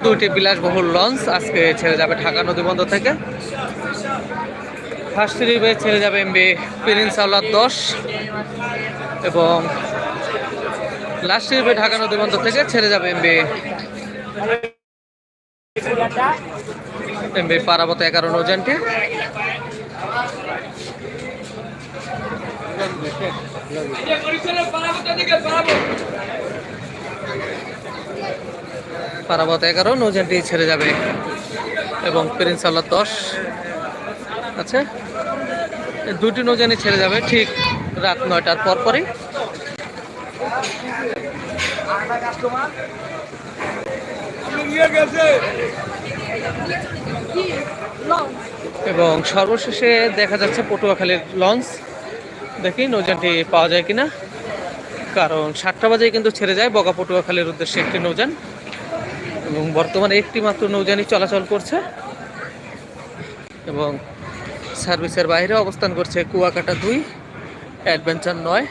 দুইটি বিলাসবহুল লঞ্চ আজকে ছেড়ে যাবে ঢাকা নদী বন্দর থেকে ফার্স্ট ট্রিপে ছেড়ে যাবে এমবি প্রিন্স আওলাদ দশ এবং লাস্ট ট্রিপে ঢাকা নদী বন্দর থেকে ছেড়ে যাবে এমবি এমবি পারাবত এগারো নৌজানটি এগারো নৌজানটি ছেড়ে যাবে। এবং প্রিন্স আল্লাহ দশ আছে। দুটি নৌজানি ছেড়ে যাবে ঠিক রাত নয়টার পর পরই এবং সর্বশেষে দেখা যাচ্ছে পটুয়াখালীর লঞ্চ। দেখি নৌজানটি পাওয়া যায় কিনা। কারণ সাতটা বাজে কিন্তু ছেড়ে যায় বগা পটুয়াখালীর উদ্দেশ্যে একটি নৌযান। এবং বর্তমানে একটি মাত্র নৌযানই চলাচল করছে এবং সার্ভিসের বাইরে অবস্থান করছে কুয়াকাটা দুই, অ্যাডভেঞ্চার নয়।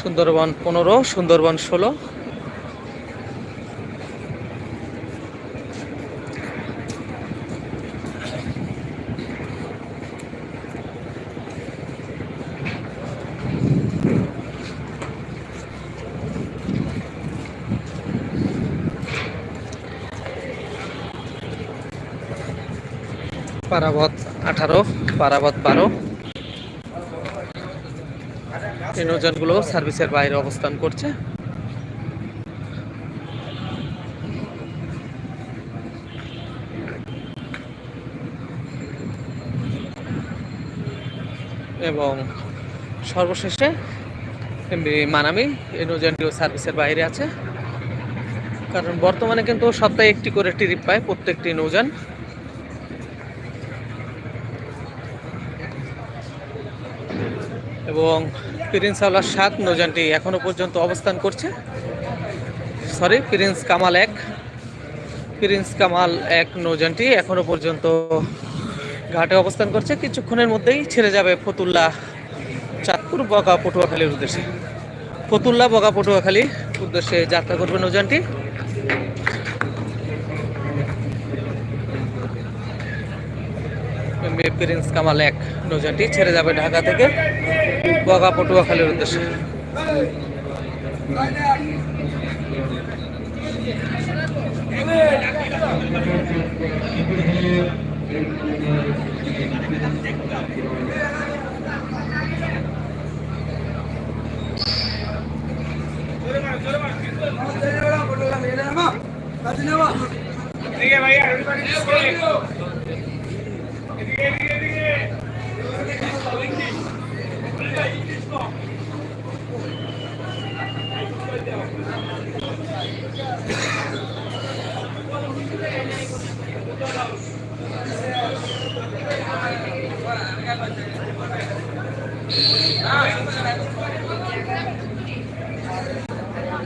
সুন্দরবন পনেরো, সুন্দরবন ষোলো। পারাবত আঠারো, পারাবত বারো। এই নৌযানগুলো সার্ভিসের বাইরে অবস্থান করছে। এবং সর্বশেষে মানামি, এই নৌযানটিও সার্ভিসের বাইরে আছে। কারণ বর্তমানে কিন্তু সপ্তাহে একটি করে ট্রিপ পায় প্রত্যেকটি নৌযান। এবং প্রিন্স আওলার সাত নৌযানটি এখনও পর্যন্ত অবস্থান করছে। সরি প্রিন্স কামাল এক। প্রিন্স কামাল এক নৌযানটি এখনও পর্যন্ত ঘাটে অবস্থান করছে। কিছুক্ষণের মধ্যেই ছেড়ে যাবে ফতুল্লা চাঁদপুর বগা পটুয়াখালীর উদ্দেশ্যে। ফতুল্লা বগা পটুয়াখালী উদ্দেশ্যে যাত্রা করবে নৌযানটি। প্রিন্স কামাল এক নৌযানটি ছেড়ে যাবে ঢাকা থেকে বগা পটুয়াখালীর উদ্দেশ্যে।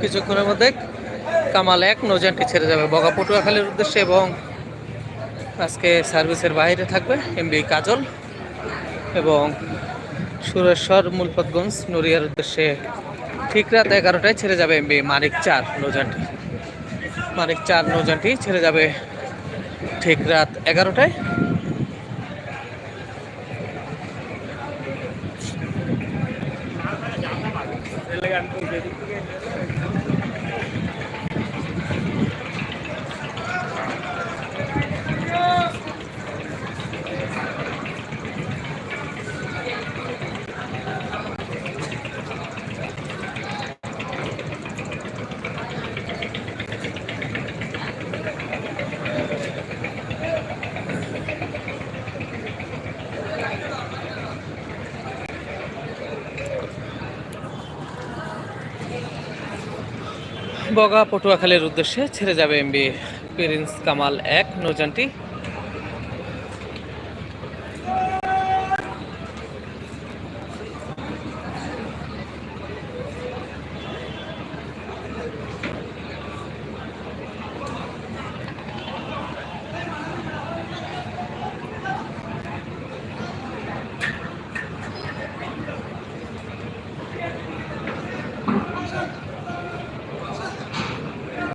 কিছুক্ষণের মধ্যে কামাল এক নৌযানটি ছেড়ে যাবে। বগা পটুয়াখালীর উদ্দেশ্যে এবং আজকে সার্ভিসের বাইরে থাকবে এমবি কাজল এবং সুরেশ্বর মূলপতগঞ্জ নড়িয়ার উদ্দেশ্যে ঠিক রাত এগারোটায় ছেড়ে যাবে এমবি মানিক চার নৌযানটি মানিক চার নৌযানটি ছেড়ে যাবে ঠিক রাত এগারোটায়। বগা পটুয়াখালীর উদ্দেশ্যে ছেড়ে যাবে এমবি প্রিন্স কামাল এক। নৌযানটি